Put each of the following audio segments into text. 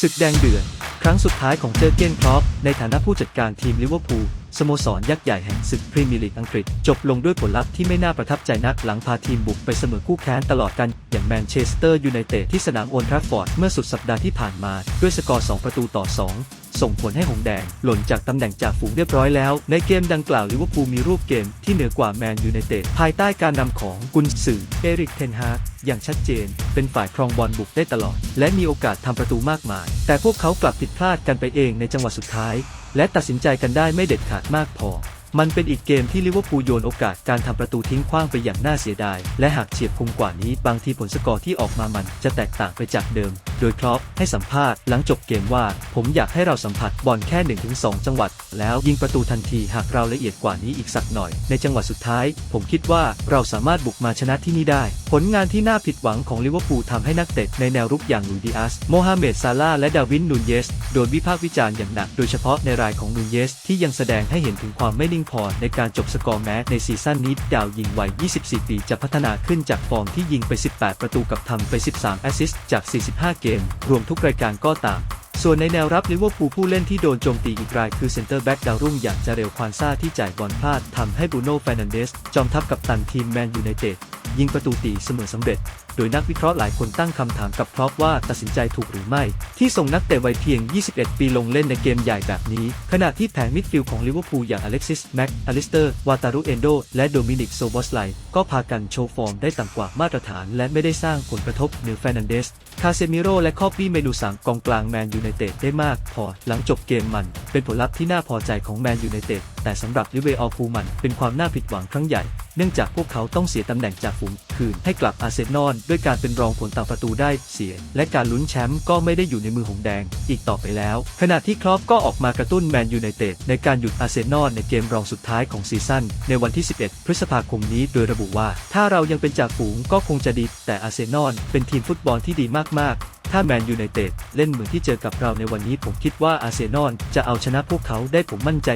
ศึกแดงเดือด ครั้งสุดท้ายของเจอเกนครอปในฐานะผู้จัดการทีมลิเวอร์พูลสโมสรยักษ์ใหญ่แห่งศึกพรีเมียร์ลีกอังกฤษ จบลงด้วยผลลัพธ์ที่ไม่น่าประทับใจนักหลังพาทีมบุกไปเสมอคู่แข่งตลอดกัน อย่างแมนเชสเตอร์ยูไนเต็ดที่สนามโอลด์แทราฟฟอร์ดเมื่อสุดสัปดาห์ที่ผ่านมาด้วยสกอร์ 2 ประตูต่อ 2 ส่งผลให้หงแดง หล่นจากตำแหน่งจ่าฝูงเรียบร้อยแล้ว ในเกมดังกล่าวลิเวอร์พูลมีรูปเกมที่เหนือกว่าแมนยูไนเต็ดภายใต้การนำของกุนซือเอริกเทนฮากอย่างชัดเจน เป็นฝ่ายครองบอลบุกได้ตลอด และมีโอกาสทำประตูมากมาย แต่พวกเขากลับผิดพลาดกันไปเองในจังหวะสุดท้าย และตัดสินใจกันได้ไม่เด็ดขาดมากพอมันเป็นอีกเกมที่ลิเวอร์พูลโยนโอกาสการทำประตูทิ้งขว้างไปอย่างน่าเสียดาย และหากเฉียบคมกว่านี้บางทีผลสกอร์ที่ออกมามันจะแตกต่างไปจากเดิม โดยครอปให้สัมภาษณ์หลังจบเกมว่า ผมอยากให้เราสัมผัสบอลแค่ 1-2 จังหวัด แล้วยิงประตูทันทีหากเราละเอียดกว่านี้อีกสักหน่อย ในจังหวะสุดท้าย ผมคิดว่าเราสามารถบุกมาชนะที่นี่ได้ ผลงานที่น่าผิดหวังของลิเวอร์พูลทำให้นักเตะในแนวรุกอย่างลุยดิอาสโมฮัมเหม็ดซาลาและดาวินนูนเยสโดนวิพากษ์วิจารณ์อย่างหนัก โดยเฉพาะในรายของนูนเยสที่ยังแสดงให้เห็นถึงความไม่นิ่งพอในการจบสกอร์แม้ในซีซั่นนี้ดาวยิงวัย 24 ปีจะพัฒนาขึ้นจากฟอร์มที่ยิงไป 18 ประตูกับทำไป 13 แอสซิสต์จาก 45 เกมรวมทุกรายการก็ตาม ส่วนในแนวรับลิเวอร์พูลผู้เล่นที่โดนโจมตีอีกรายคือเซนเตอร์แบ็กดาวรุ่งอย่างจาเรลควานซาที่จ่ายบอลพลาดทำให้บูโน่แฟนันเดส จอมทัพกับตันทีมแมนยูไนเต็ดยิงประตูตีเสมอสำเร็จ โดยนักวิเคราะห์หลายคนตั้งคำถามกับครอปว่าตัดสินใจถูกหรือไม่ ที่ส่งนักเตะวัยเพียง 21 ปีลงเล่นในเกมใหญ่แบบนี้ ขณะที่แผงมิดฟิลด์ของลิเวอร์พูลอย่างอเล็กซิส แม็กอลิสเตอร์ วาตารุเอนโด และโดมินิก โซบอสไลก็พากันโชว์ฟอร์มได้ต่ำกว่ามาตรฐาน และไม่ได้สร้างผลกระทบเหนือแฟรนันเดส คาเซมิโรและคอบบี้เมนูสังกองกลางแมนยูไนเต็ดได้มากพอหลังจบเกมมัน เป็นผลลัพธ์ที่น่าพอใจของแมนยูไนเต็ดแต่สำหรับลิเวอร์พูลมันเป็นความน่าผิดหวังครั้งใหญ่ เนื่องจากพวกเขาต้องเสียตำแหน่งจากฝูงคืนให้กลับอาร์เซนอลด้วยการเป็นรองผลต่างประตูได้เสีย และการลุ้นแชมป์ก็ไม่ได้อยู่ในมือหงแดงอีกต่อไปแล้ว ขณะที่ครอปก็ออกมากระตุ้นแมนยูไนเต็ดในการหยุดอาร์เซนอลในเกมรองสุดท้ายของซีซั่นในวันที่ 11 พฤษภาคมนี้โดยระบุว่า ถ้าเรายังเป็นจ่าฝูงก็คงจะดี แต่อาร์เซนอลเป็นทีมฟุตบอลที่ดีมากๆ ถ้าแมนยูไนเต็ดเล่นเหมือนที่เจอกับเราในวันนี้ผมคิดว่าอาร์เซนอลจะเอาชนะพวกเขาได้ผมมั่นใจ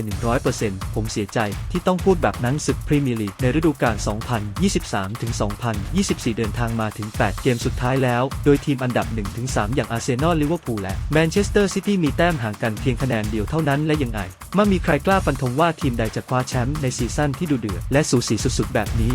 100%ผมเสียใจที่ต้องพูดแบบนั้นศึกพรีเมียร์ลีกในฤดูกาล 2023-2024 เดินทางมาถึง 8 เกมสุดท้ายแล้ว โดยทีมอันดับ 1-3 อย่างอาร์เซนอลลิเวอร์พูลและแมนเชสเตอร์ซิตี้มีแต้มห่างกันเพียงคะแนนเดียวเท่านั้นและยังไงไม่มีใครกล้าฟันธงว่าทีมใดจะคว้าแชมป์ในซีซั่นที่ดูเดือดและสูสีสุดๆแบบนี้